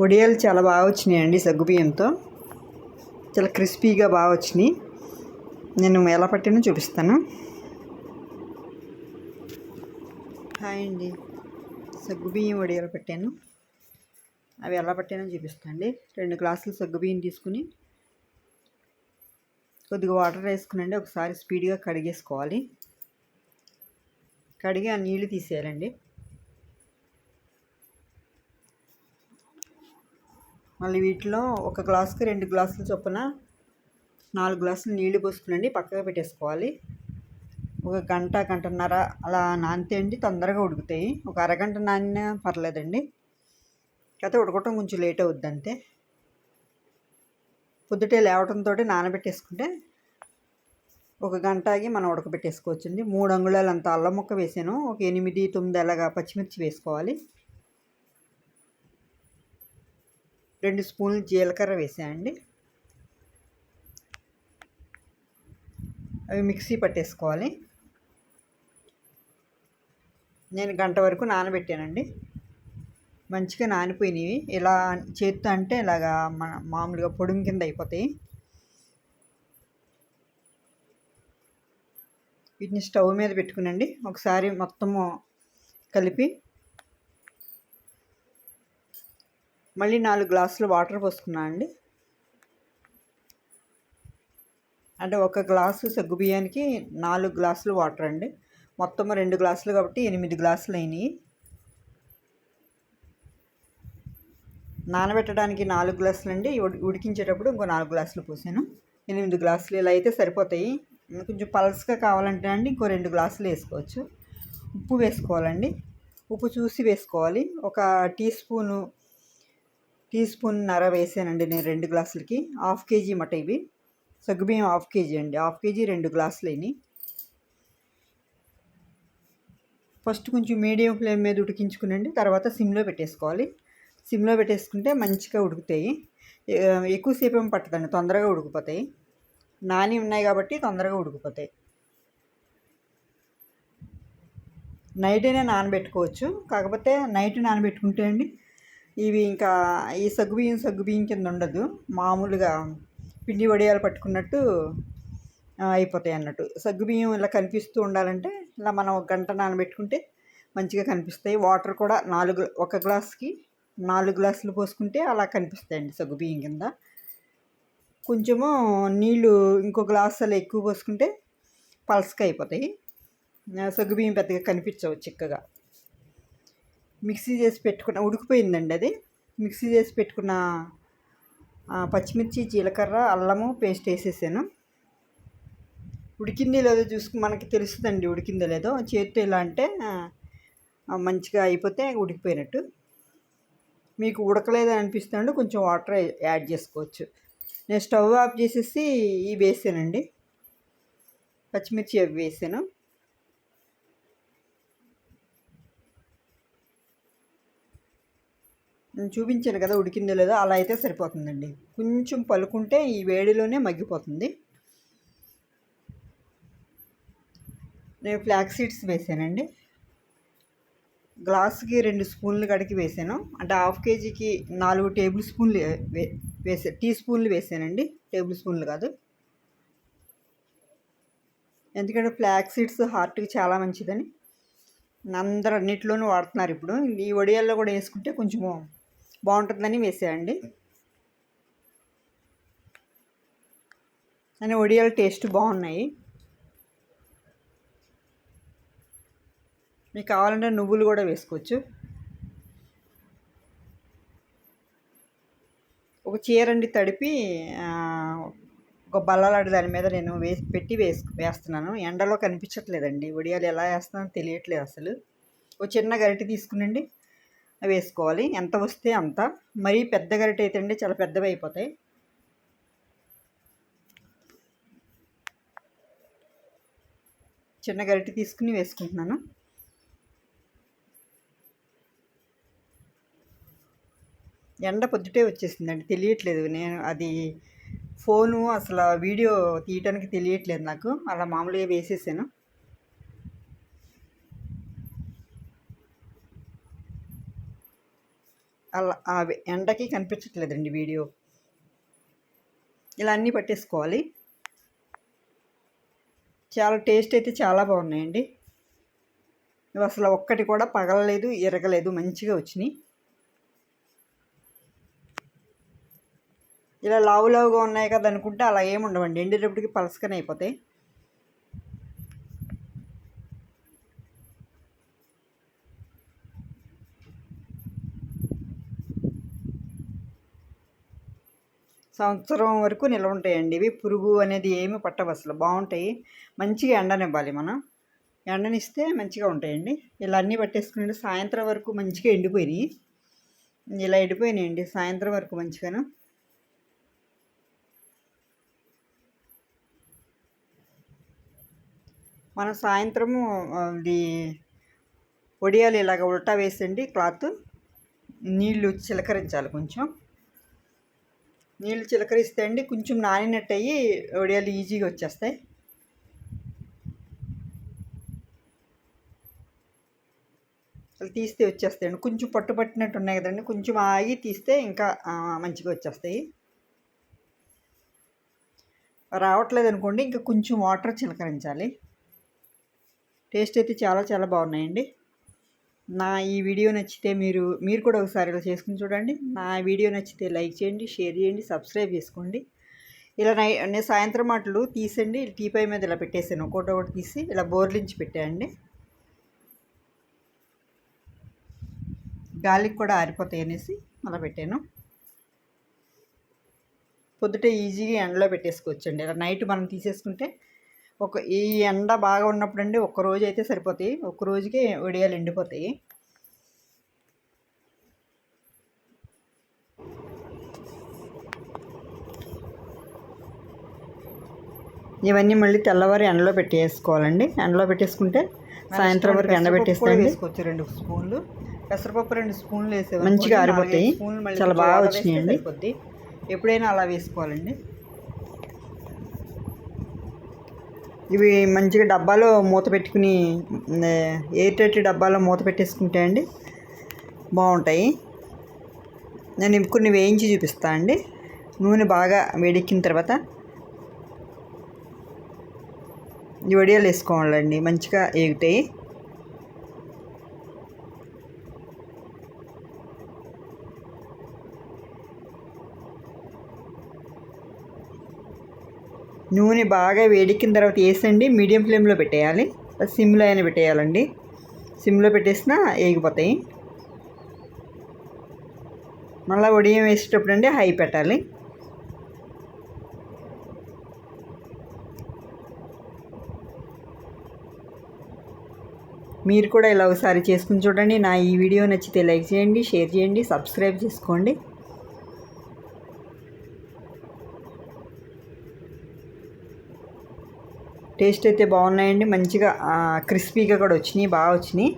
వడియాలు చాలా బాగా వచ్చినాయండి సగ్గుబియ్యంతో చాలా క్రిస్పీగా బాగా వచ్చినాయి. నేను ఎలా పట్టినో చూపిస్తాను. హాయ్ అండి. సగ్గుబియ్యం వడియాలు పెట్టాను. అవి ఎలా పట్టానో చూపిస్తాను అండి రెండు గ్లాసులు సగ్గుబియ్యం తీసుకుని కొద్దిగా వాటర్ వేసుకునండి. ఒకసారి స్పీడ్గా కడిగేసుకోవాలి. కడిగి ఆ నీళ్ళు తీసేయాలండి. మళ్ళీ వీటిలో ఒక గ్లాసుకి రెండు గ్లాసుల చొప్పున నాలుగు గ్లాసులు నీళ్ళు పోసుకునండి పక్కగా పెట్టేసుకోవాలి. ఒక గంట గంటన్నర అలా నానితే అండి తొందరగా ఉడుకుతాయి. ఒక అరగంట నానినా పర్లేదండి. కాకపోతే ఉడకటం కొంచెం లేట్ అవుద్ది అంతే పొద్దుటే లేవటంతో నానబెట్టేసుకుంటే ఒక గంట ఆగి మనం ఉడకబెట్టేసుకోవచ్చండి. మూడు అంగుళాలు అంత అల్లం ముక్క వేసాను. ఒక ఎనిమిది తొమ్మిది అలాగా పచ్చిమిర్చి వేసుకోవాలి. రెండు స్పూన్లు జీలకర్ర వేసేయండి. అవి మిక్సీ పట్టేసుకోవాలి. నేను గంట వరకు నానబెట్టానండి. మంచిగా నానిపోయినవి. ఇలా చేత్తో అంటే ఇలాగా మన మామూలుగా పొడుము కింద అయిపోతాయి. వీటిని స్టవ్ మీద పెట్టుకునండి. ఒకసారి మొత్తము కలిపి మళ్ళీ నాలుగు గ్లాసులు వాటర్ పోసుకున్నా అండి. అంటే ఒక గ్లాసు సగ్గు బియ్యానికి నాలుగు గ్లాసులు వాటర్ అండి. మొత్తం రెండు గ్లాసులు కాబట్టి ఎనిమిది గ్లాసులు అయినాయి. నానబెట్టడానికి నాలుగు గ్లాసులు అండి. ఉడికించేటప్పుడు ఇంకో నాలుగు గ్లాసులు పోసాను. ఎనిమిది గ్లాసులు ఇలా అయితే సరిపోతాయి. కొంచెం పల్స్గా కావాలంటే అండి ఇంకో రెండు గ్లాసులు వేసుకోవచ్చు. ఉప్పు వేసుకోవాలండి. ఉప్పు చూసి వేసుకోవాలి. ఒక టీ స్పూను టీ స్పూన్ నర వేసానండి నేను రెండు గ్లాసులకి. హాఫ్ కేజీ మట ఇవి. సగ్గుబియ్యం హాఫ్ కేజీ అండి. హాఫ్ కేజీ రెండు గ్లాసులు అయినాయి. ఫస్ట్ కొంచెం మీడియం ఫ్లేమ్ మీద ఉడికించుకునండి. తర్వాత సిమ్లో పెట్టేసుకోవాలి. సిమ్లో పెట్టేసుకుంటే మంచిగా ఉడుకుతాయి. ఎక్కువసేపు ఏమి పట్టదండి. తొందరగా ఉడికిపోతాయి. నాని ఉన్నాయి కాబట్టి తొందరగా ఉడికిపోతాయి. నైట్ అయినా నానబెట్టుకోవచ్చు. కాకపోతే నైట్ నానబెట్టుకుంటే అండి ఇవి ఇంకా ఈ సగ్గుబియ్యం సగ్గుబియ్యం కింద ఉండదు. మామూలుగా పిండి వడియాలు పట్టుకున్నట్టు అయిపోతాయి అన్నట్టు. సగ్గుబియ్యం ఇలా కనిపిస్తూ ఉండాలంటే ఇలా మనం ఒక గంట నానబెట్టుకుంటే మంచిగా కనిపిస్తాయి. వాటర్ కూడా నాలుగు ఒక గ్లాస్కి నాలుగు గ్లాసులు పోసుకుంటే అలా కనిపిస్తాయండి సగ్గుబియ్యం కింద. కొంచెము నీళ్ళు ఇంకో గ్లాస్ అలా ఎక్కువ పోసుకుంటే పల్స్గా అయిపోతాయి. సగ్గుబియ్యం పెద్దగా కనిపించవు చిక్కగా. మిక్సీ చేసి పెట్టుకున్న ఉడికిపోయిందండి అది. మిక్సీ చేసి పెట్టుకున్న పచ్చిమిర్చి జీలకర్ర అల్లము పేస్ట్ వేసేసాను. ఉడికింది లేదో చూసుకుని మనకి తెలుస్తుందండి ఉడికిందో లేదో. చేతితో ఇలా అంటే మంచిగా అయిపోతే ఉడికిపోయినట్టు. మీకు ఉడకలేదని అనిపిస్తుందండి కొంచెం వాటర్ యాడ్ చేసుకోవచ్చు. నేను స్టవ్ ఆఫ్ చేసేసి ఇవి వేసానండి. పచ్చిమిర్చి అవి వేసాను. నేను చూపించాను కదా ఉడికిందో లేదో అలా అయితే సరిపోతుందండి. కొంచెం పలుకుంటే ఈ వేడిలోనే మగ్గిపోతుంది. నేను ఫ్లాక్ సీడ్స్ వేసానండి. గ్లాస్కి రెండు స్పూన్లు కడికి వేసాను. అంటే హాఫ్ కేజీకి నాలుగు టేబుల్ స్పూన్లు వేసా టీ స్పూన్లు వేసానండి. టేబుల్ స్పూన్లు కాదు. ఎందుకంటే ఫ్లాక్ సీడ్స్ హార్ట్కి చాలా మంచిదని అందరు అన్నింటిలోనూ వాడుతున్నారు ఇప్పుడు. ఈ వడియాల్లో కూడా వేసుకుంటే కొంచెము బాగుంటుందని వేసేయండి. అని వడియాలు టేస్ట్ బాగున్నాయి. మీకు కావాలంటే నువ్వులు కూడా వేసుకోవచ్చు. ఒక చీరండి తడిపి ఒక బల్లలాడి దాని మీద నేను వేసి పెట్టి వేసు వేస్తున్నాను. ఎండలో కనిపించట్లేదండి. వడియాలు ఎలా వేస్తున్నానో తెలియట్లేదు అసలు. ఒక చిన్న గరిటె తీసుకునండి. వేసుకోవాలి. ఎంత వస్తే అంత. మరీ పెద్ద గరిటె అయితే అండి చాలా పెద్దవి అయిపోతాయి. చిన్న గరిటె తీసుకుని వేసుకుంటున్నాను. ఎండ పొద్దుటే వచ్చేసిందండి. తెలియట్లేదు. నేను అది ఫోను అసలు వీడియో తీయటానికి తెలియట్లేదు నాకు. అలా మామూలుగా వేసేసాను. అలా ఆ ఎండకి కనిపించట్లేదండి వీడియో. ఇలా అన్నీ పట్టేసుకోవాలి. చాలా టేస్ట్ అయితే చాలా బాగున్నాయండి. ఇవి అసలు ఒక్కటి కూడా పగలలేదు ఎరగలేదు మంచిగా వచ్చినాయి. ఇలా లావు లావుగా ఉన్నాయి కదా అనుకుంటే అలా ఏముండవండి. ఎండేటప్పటికి పలసకనే అయిపోతాయి. సంవత్సరం వరకు నిల్వ ఉంటాయండి. ఇవి పురుగు అనేది ఏమి పట్టవు అసలు. బాగుంటాయి. మంచిగా ఎండనివ్వాలి మనం. ఎండనిస్తే మంచిగా ఉంటాయండి. ఇలా అన్నీ పట్టేసుకుని సాయంత్రం వరకు మంచిగా ఎండిపోయినాయి. ఇలా ఎండిపోయినాయండి. సాయంత్రం వరకు మంచిగాను. మనం సాయంత్రము ఇది వడియాలు ఇలాగ ఉల్టా వేసండి క్లాత్. నీళ్ళు చిలకరించాలి కొంచెం. నీళ్ళు చిలకరిస్తే అండి కొంచెం నానినట్టు అయ్యి వడియాలు ఈజీగా వచ్చేస్తాయి. అలా తీస్తే వచ్చేస్తాయండి కొంచెం పట్టు పట్టినట్టు ఉన్నాయి కదండి. కొంచెం ఆగి తీస్తే ఇంకా మంచిగా వచ్చేస్తాయి. రావట్లేదు అనుకోండి ఇంకా కొంచెం వాటర్ చిలకరించాలి. టేస్ట్ అయితే చాలా చాలా బాగున్నాయండి. నా ఈ వీడియో నచ్చితే మీరు మీరు కూడా ఒకసారి ఇలా చేసుకుని చూడండి. నా వీడియో నచ్చితే లైక్ చేయండి షేర్ చేయండి సబ్స్క్రైబ్ చేసుకోండి. ఇలా నై నేను సాయంత్రం మాటలు తీసండి టీపై మీద ఇలా పెట్టేసాను. ఒకటి ఒకటి తీసి ఇలా బోర్లించి పెట్టేయండి. గాలికి కూడా ఆరిపోతాయి అనేసి అలా పెట్టాను. పొద్దుట ఈజీగా ఎండలో పెట్టేసుకోవచ్చండి. ఇలా నైట్ మనం తీసేసుకుంటే ఒక ఈ ఎండ బాగా ఉన్నప్పుడు అండి ఒక్క రోజు అయితే సరిపోతాయి. ఒక్క రోజుకి వడియాలు ఎండిపోతాయి. ఇవన్నీ మళ్ళీ తెల్లవారి ఎండలో పెట్టేసుకోవాలండి. ఎండలో పెట్టేసుకుంటే సాయంత్రం వరకు ఎండ పెట్టేస్తాండి వేసుకోవచ్చు రెండు స్పూన్లు. పెసరపప్పు రెండు స్పూన్లు వేసే మంచిగా ఆరిపోతాయి. చాలా బాగా వచ్చినాయండి. ఎప్పుడైనా అలా వేసుకోవాలండి. ఇవి మంచిగా డబ్బాలో మూత పెట్టుకుని ఎయిర్ టైట్ డబ్బాలో మూత పెట్టేసుకుంటే అండి బాగుంటాయి. నేను కొన్ని వేయించి చూపిస్తాను అండి. నూనె బాగా వేడెక్కిన తర్వాత ఈ వడియాలు వేసుకోవాలండి మంచిగా ఏగుతాయి. నూనె బాగా వేడెక్కిన తర్వాత వేసండి. మీడియం ఫ్లేమ్లో పెట్టేయాలి. సిమ్లో అయినా పెట్టేయాలండి. సిమ్లో పెట్టేసినా వేగిపోతాయి. మళ్ళీ ఉడియం వేసేటప్పుడు అండి హై పెట్టాలి. మీరు కూడా ఇలా ఒకసారి చేసుకుని చూడండి. నా ఈ వీడియో నచ్చితే లైక్ చేయండి షేర్ చేయండి సబ్స్క్రైబ్ చేసుకోండి. టేస్ట్ అయితే బాగున్నాయండి. మంచిగా క్రిస్పీగా కూడా వచ్చినాయి బాగా వచ్చినాయి.